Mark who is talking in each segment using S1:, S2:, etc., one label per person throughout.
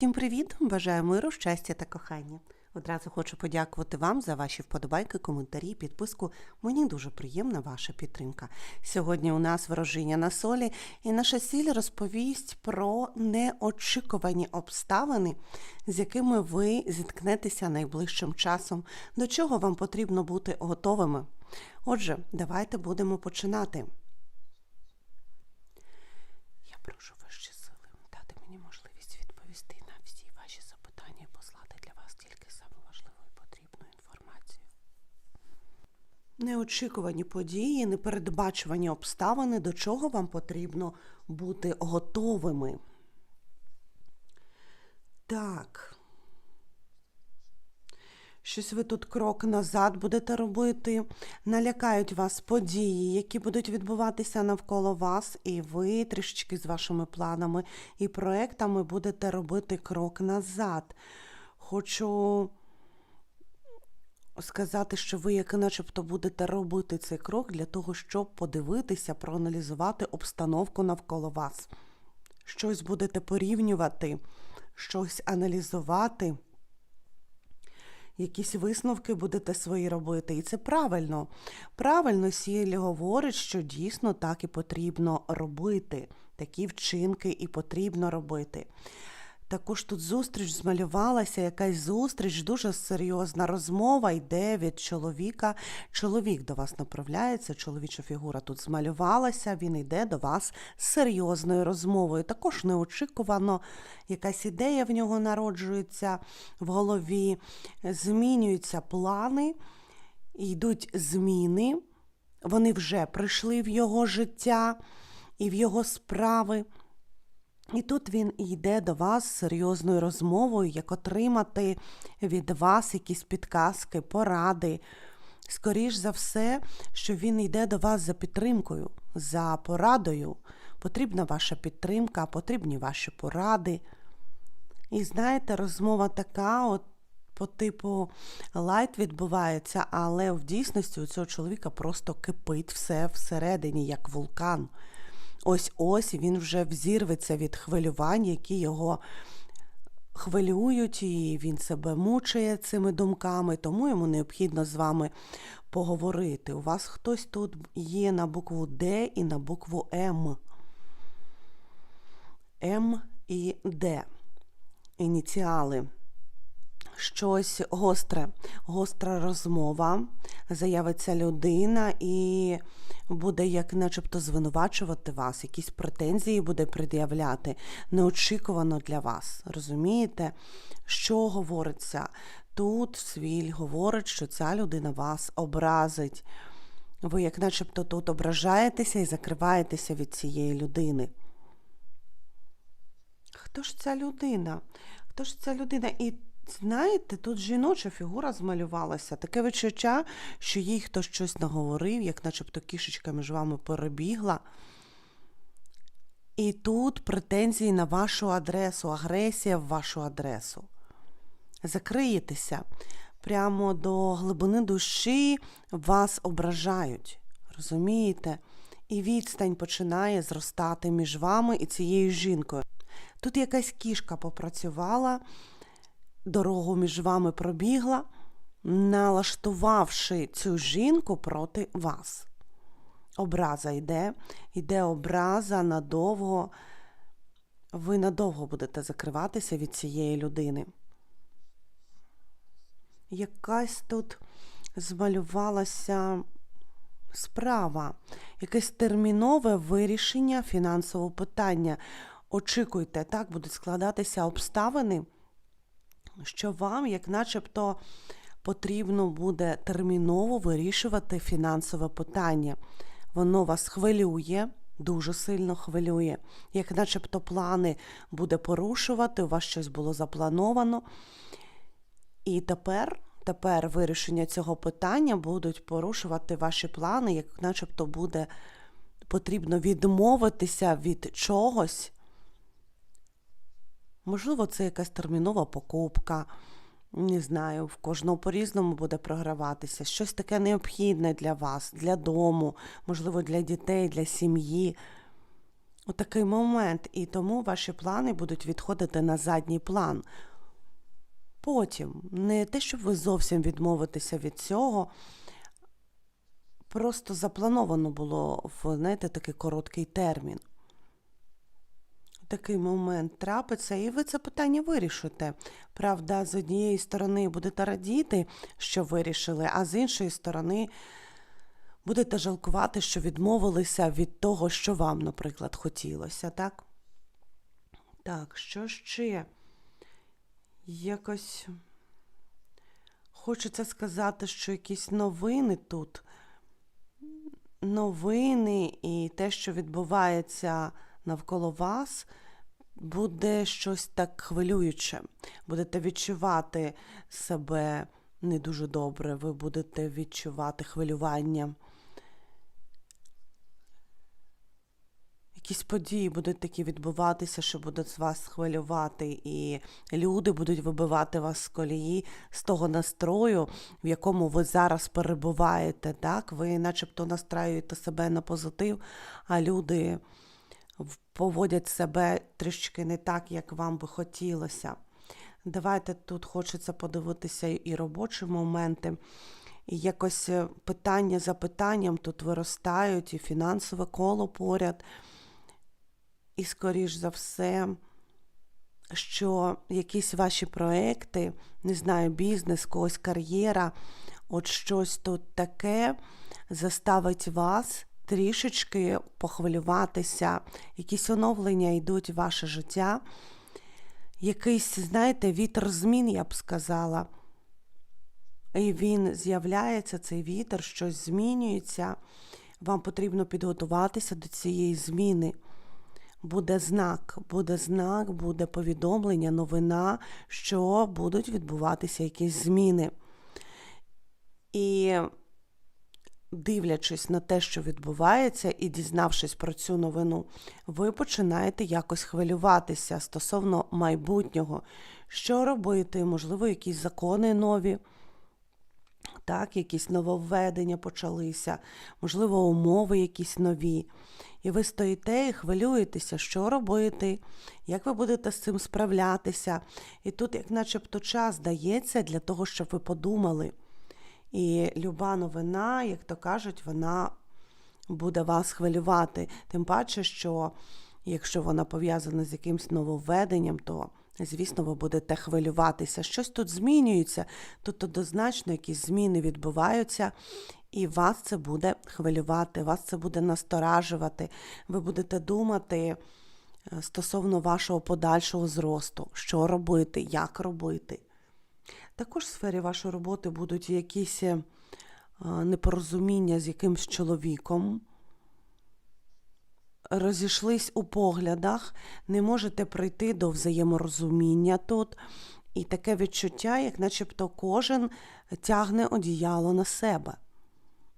S1: Всім привіт! Бажаю миру, щастя та кохання. Одразу хочу подякувати вам за ваші вподобайки, коментарі, підписку. Мені дуже приємна ваша підтримка. Сьогодні у нас ворожіння на солі, і наша сіль розповість про неочікувані обставини, з якими ви зіткнетеся найближчим часом, до чого вам потрібно бути готовими. Отже, давайте будемо починати. Я прошу вищі сили дати мені можливість відповісти на всі ваші запитання і послати для вас тільки саму важливу і потрібну інформацію. Неочікувані події, непередбачувані обставини, до чого вам потрібно бути готовими. Так. Щось ви тут крок назад будете робити, налякають вас події, які будуть відбуватися навколо вас, і ви трішечки з вашими планами і проектами будете робити крок назад. Хочу сказати, що ви, як начебто, будете робити цей крок для того, щоб подивитися, проаналізувати обстановку навколо вас. Щось будете порівнювати, щось аналізувати якісь висновки будете свої робити. І це правильно. Правильно Сіль говорить, що дійсно так і потрібно робити. Такі вчинки і потрібно робити. Також тут зустріч змалювалася, якась зустріч, дуже серйозна розмова йде від чоловіка. Чоловік до вас направляється, чоловіча фігура тут змалювалася, він йде до вас з серйозною розмовою. Також неочікувано якась ідея в нього народжується в голові, змінюються плани, йдуть зміни, вони вже прийшли в його життя і в його справи. І тут він йде до вас з серйозною розмовою, як отримати від вас якісь підказки, поради. Скоріш за все, що він йде до вас за підтримкою, за порадою. Потрібна ваша підтримка, потрібні ваші поради. І знаєте, розмова така, от по типу лайт відбувається, але в дійсності у цього чоловіка просто кипить все всередині, як вулкан. Ось ось він вже взірветься від хвилювань, які його хвилюють, і він себе мучає цими думками, тому йому необхідно з вами поговорити. У вас хтось тут є на букву Д і на букву М. М і Д. Ініціали щось гостре, гостра розмова, заявиться людина і буде, як начебто, звинувачувати вас, якісь претензії буде пред'являти, неочікувано для вас. Розумієте, що говориться? Тут свіль говорить, що ця людина вас образить. Ви, як начебто, тут ображаєтеся і закриваєтеся від цієї людини. Хто ж ця людина? Хто ж ця людина? І Знаєте, тут жіноча фігура змалювалася. Таке відчуття, що їй хтось щось наговорив, як начебто кішечка між вами перебігла. І тут претензії на вашу адресу, агресія в вашу адресу. Закриєтеся. Прямо до глибини душі вас ображають. Розумієте? І відстань починає зростати між вами і цією жінкою. Тут якась кішка попрацювала дорогу між вами пробігла, налаштувавши цю жінку проти вас. Образа йде, йде образа надовго. Ви надовго будете закриватися від цієї людини. Якась тут змалювалася справа, якесь термінове вирішення фінансового питання. Очікуйте, так будуть складатися обставини що вам, як начебто, потрібно буде терміново вирішувати фінансове питання. Воно вас хвилює, дуже сильно хвилює, як начебто плани буде порушувати, у вас щось було заплановано. І тепер. Тепер вирішення цього питання будуть порушувати ваші плани, як начебто буде потрібно відмовитися від чогось, Можливо, це якась термінова покупка. Не знаю, в кожного по-різному буде програватися. Щось таке необхідне для вас, для дому, можливо, для дітей, для сім'ї. у такий момент, і тому ваші плани будуть відходити на задній план. Потім, не те, щоб ви зовсім відмовитеся від цього, просто заплановано було в знаєте, такий короткий термін. Такий момент трапиться, і ви це питання вирішите. Правда, з однієї сторони будете радіти, що вирішили, а з іншої сторони будете жалкувати, що відмовилися від того, що вам, наприклад, хотілося, так? Так, що ще? Якось хочеться сказати, що якісь новини тут. Новини і те, що відбувається навколо вас, буде щось так хвилююче. Будете відчувати себе не дуже добре, ви будете відчувати хвилювання. Якісь події будуть такі відбуватися, що будуть вас хвилювати, і люди будуть вибивати вас з колії з того настрою, в якому ви зараз перебуваєте. Так? Ви начебто настраюєте себе на позитив, а люди поводять себе трішки не так, як вам би хотілося. Давайте тут хочеться подивитися і робочі моменти. І якось питання за питанням тут виростають, і фінансове коло поряд. І, скоріш за все, що якісь ваші проекти, не знаю, бізнес, когось кар'єра, от щось тут таке заставить вас трішечки похвилюватися, якісь оновлення йдуть в ваше життя. Якийсь, знаєте, вітер змін, я б сказала. І він з'являється, цей вітер, щось змінюється. Вам потрібно підготуватися до цієї зміни буде знак, буде знак, буде повідомлення, новина, що будуть відбуватися якісь зміни. І дивлячись на те, що відбувається, і дізнавшись про цю новину, ви починаєте якось хвилюватися стосовно майбутнього, що робити, можливо, якісь закони нові. Так, якісь нововведення почалися, можливо, умови якісь нові і ви стоїте і хвилюєтеся, що робити, як ви будете з цим справлятися. І тут, як начебто, час дається для того, щоб ви подумали. І люба новина, як то кажуть, вона буде вас хвилювати. Тим паче, що якщо вона пов'язана з якимсь нововведенням, то Звісно, ви будете хвилюватися. Щось тут змінюється, тут однозначно якісь зміни відбуваються, і вас це буде хвилювати, вас це буде насторажувати. Ви будете думати е, стосовно вашого подальшого зросту, що робити, як робити. Також в сфері вашої роботи будуть якісь е, непорозуміння з якимсь чоловіком розійшлись у поглядах, не можете прийти до взаєморозуміння тут. І таке відчуття, як начебто кожен тягне одіяло на себе.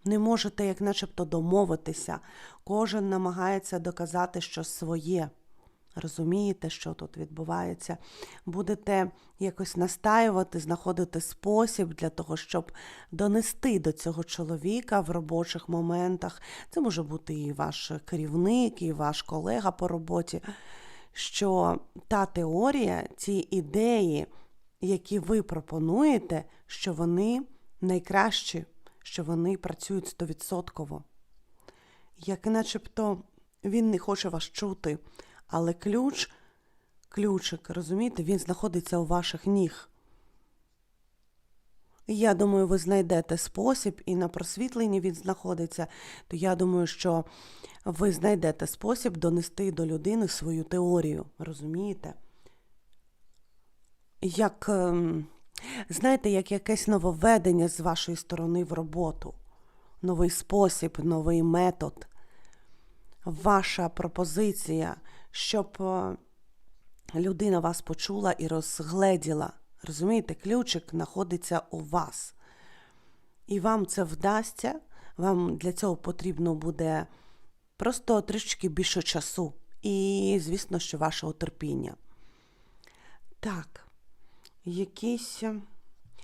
S1: Не можете, як начебто, домовитися, кожен намагається доказати щось своє розумієте, що тут відбувається, будете якось настаювати, знаходити спосіб для того, щоб донести до цього чоловіка в робочих моментах. Це може бути і ваш керівник, і ваш колега по роботі, що та теорія, ці ідеї, які ви пропонуєте, що вони найкращі, що вони працюють стовідсотково. Як начебто він не хоче вас чути, але ключ, ключик, розумієте, він знаходиться у ваших ніг. Я думаю, ви знайдете спосіб, і на просвітленні він знаходиться, то я думаю, що ви знайдете спосіб донести до людини свою теорію, розумієте? Як, ем, знаєте, як якесь нововведення з вашої сторони в роботу, новий спосіб, новий метод, ваша пропозиція щоб е, людина вас почула і розгледіла. Розумієте, ключик знаходиться у вас. І вам це вдасться, вам для цього потрібно буде просто трішки більше часу. І, звісно, що вашого терпіння. Так, якісь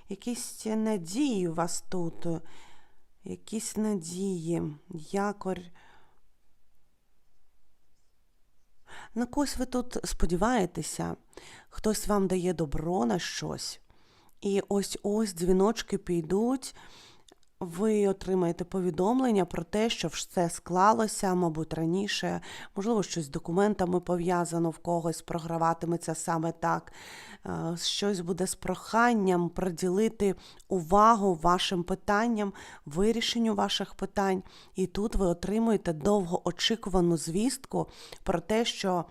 S1: якісь надії у вас тут, якісь надії, якорь На когось ви тут сподіваєтеся, хтось вам дає добро на щось. І ось ось дзвіночки підуть, ви отримаєте повідомлення про те, що все склалося, мабуть, раніше, можливо, щось з документами пов'язано в когось, програватиметься саме так. Е, Щось буде з проханням приділити увагу вашим питанням, вирішенню ваших питань. І тут ви отримуєте довгоочікувану звістку про те, що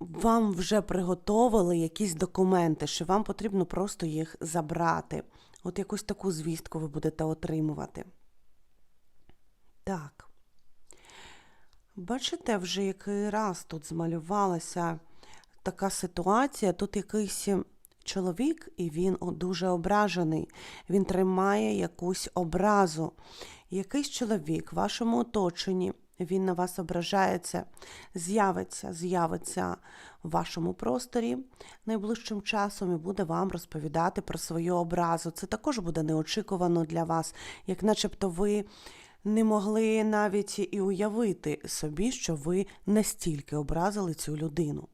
S1: вам вже приготовили якісь документи, що вам потрібно просто їх забрати. От якусь таку звістку ви будете отримувати. Так. Бачите, вже який раз тут змалювалася така ситуація. Тут якийсь чоловік, і він дуже ображений. Він тримає якусь образу. Якийсь чоловік в вашому оточенні, він на вас ображається, з'явиться, з'явиться в вашому просторі найближчим часом і буде вам розповідати про свою образу. Це також буде неочікувано для вас, як начебто ви не могли навіть і уявити собі, що ви настільки образили цю людину.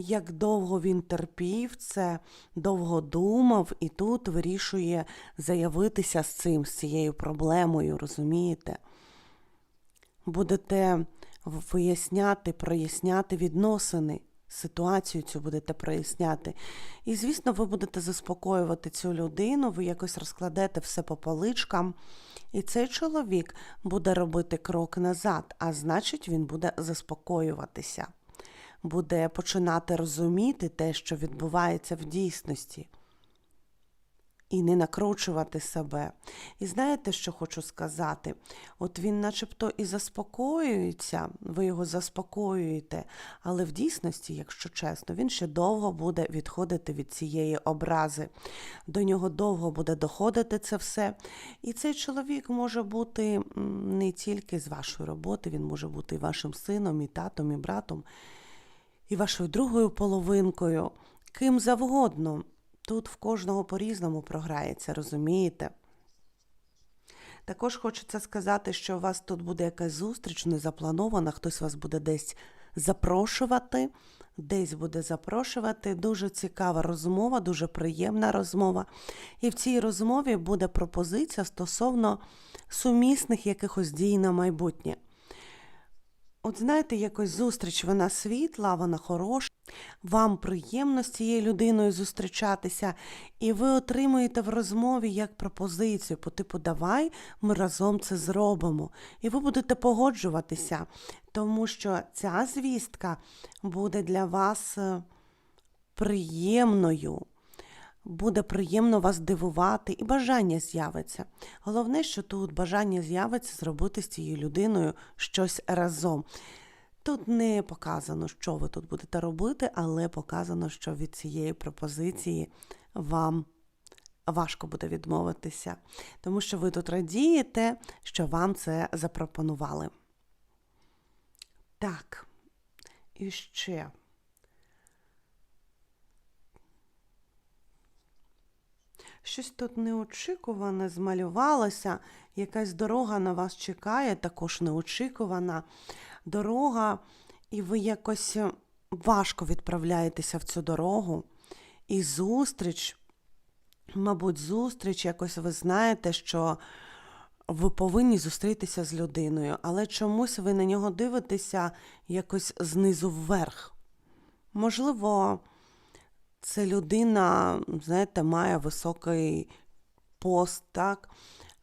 S1: Як довго він терпів це, довго думав, і тут вирішує заявитися з цим, з цією проблемою, розумієте? Будете виясняти, проясняти відносини, ситуацію цю будете проясняти. І, звісно, ви будете заспокоювати цю людину, ви якось розкладете все по поличкам. І цей чоловік буде робити крок назад, а значить, він буде заспокоюватися буде починати розуміти те, що відбувається в дійсності, і не накручувати себе. І знаєте, що хочу сказати? От він начебто і заспокоюється, ви його заспокоюєте, але в дійсності, якщо чесно, він ще довго буде відходити від цієї образи. До нього довго буде доходити це все. І цей чоловік може бути не тільки з вашої роботи, він може бути і вашим сином, і татом, і братом і вашою другою половинкою, ким завгодно. Тут в кожного по-різному програється, розумієте? Також хочеться сказати, що у вас тут буде якась зустріч незапланована, хтось вас буде десь запрошувати, десь буде запрошувати. Дуже цікава розмова, дуже приємна розмова. І в цій розмові буде пропозиція стосовно сумісних якихось дій на майбутнє. От знаєте, якось зустріч вона світла, вона хороша. Вам приємно з цією людиною зустрічатися, і ви отримуєте в розмові як пропозицію по типу Давай ми разом це зробимо. І ви будете погоджуватися, тому що ця звістка буде для вас е, приємною. Буде приємно вас дивувати, і бажання з'явиться. Головне, що тут бажання з'явиться зробити з цією людиною щось разом. Тут не показано, що ви тут будете робити, але показано, що від цієї пропозиції вам важко буде відмовитися, тому що ви тут радієте, що вам це запропонували. Так, і ще. Щось тут неочікуване змалювалося, якась дорога на вас чекає, також неочікувана дорога, і ви якось е, важко відправляєтеся в цю дорогу. І зустріч, мабуть, зустріч, якось ви знаєте, що ви повинні зустрітися з людиною, але чомусь ви на нього дивитеся якось знизу вверх. Можливо, це людина, знаєте, має високий пост, так?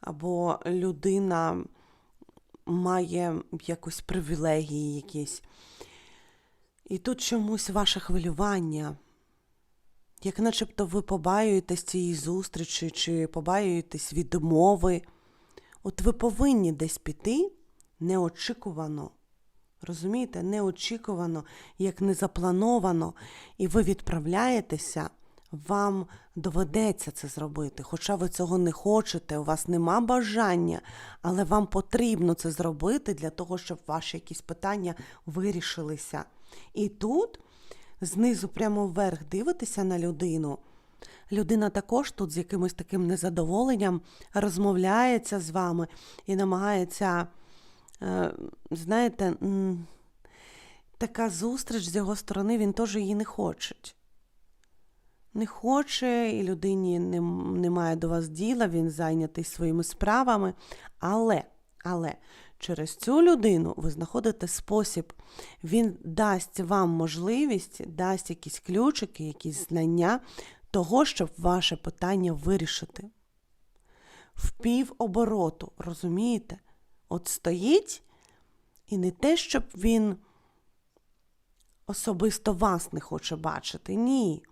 S1: Або людина має якось привілегії якісь. І тут чомусь ваше хвилювання, як начебто ви побаюєтесь цієї зустрічі, чи побаюєтесь відмови. От ви повинні десь піти неочікувано. Розумієте, неочікувано, як не заплановано, і ви відправляєтеся, вам доведеться це зробити. Хоча ви цього не хочете, у вас нема бажання, але вам потрібно це зробити для того, щоб ваші якісь питання вирішилися. І тут знизу прямо вверх дивитеся на людину. Людина також тут з якимось таким незадоволенням розмовляється з вами і намагається знаєте, така зустріч з його сторони, він теж її не хоче. Не хоче, і людині не, немає до вас діла, він зайнятий своїми справами. Але, але через цю людину ви знаходите спосіб, він дасть вам можливість, дасть якісь ключики, якісь знання того, щоб ваше питання вирішити. В півобороту, розумієте? От стоїть, і не те, щоб він особисто вас не хоче бачити. Ні.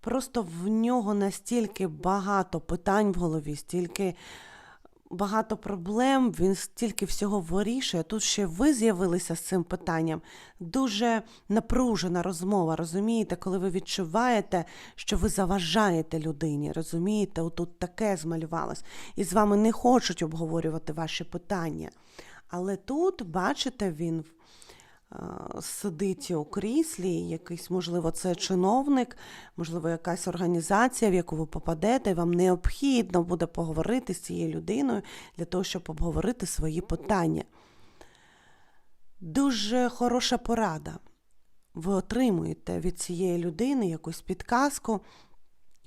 S1: Просто в нього настільки багато питань в голові, стільки багато проблем, він стільки всього вирішує. Тут ще ви з'явилися з цим питанням. Дуже напружена розмова, розумієте, коли ви відчуваєте, що ви заважаєте людині, розумієте, отут таке змалювалось. І з вами не хочуть обговорювати ваші питання. Але тут, бачите, він сидить у кріслі, якийсь, можливо, це чиновник, можливо, якась організація, в яку ви попадете, і вам необхідно буде поговорити з цією людиною для того, щоб обговорити свої питання. Дуже хороша порада. Ви отримуєте від цієї людини якусь підказку,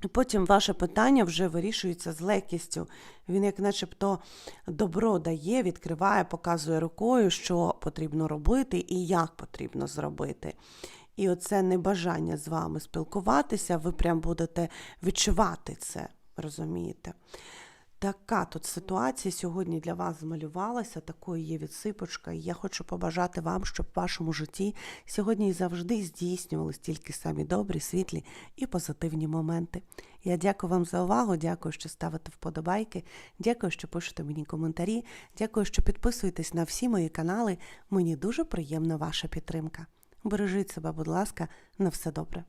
S1: потім ваше питання вже вирішується з легкістю. Він, як начебто, добро дає, відкриває, показує рукою, що потрібно робити і як потрібно зробити. І оце небажання з вами спілкуватися, ви прям будете відчувати це, розумієте? Така тут ситуація сьогодні для вас змалювалася, такою є відсипочка. І я хочу побажати вам, щоб в вашому житті сьогодні і завжди здійснювались тільки самі добрі, світлі і позитивні моменти. Я дякую вам за увагу, дякую, що ставите вподобайки, дякую, що пишете мені коментарі, дякую, що підписуєтесь на всі мої канали. Мені дуже приємна ваша підтримка. Бережіть себе, будь ласка, на все добре.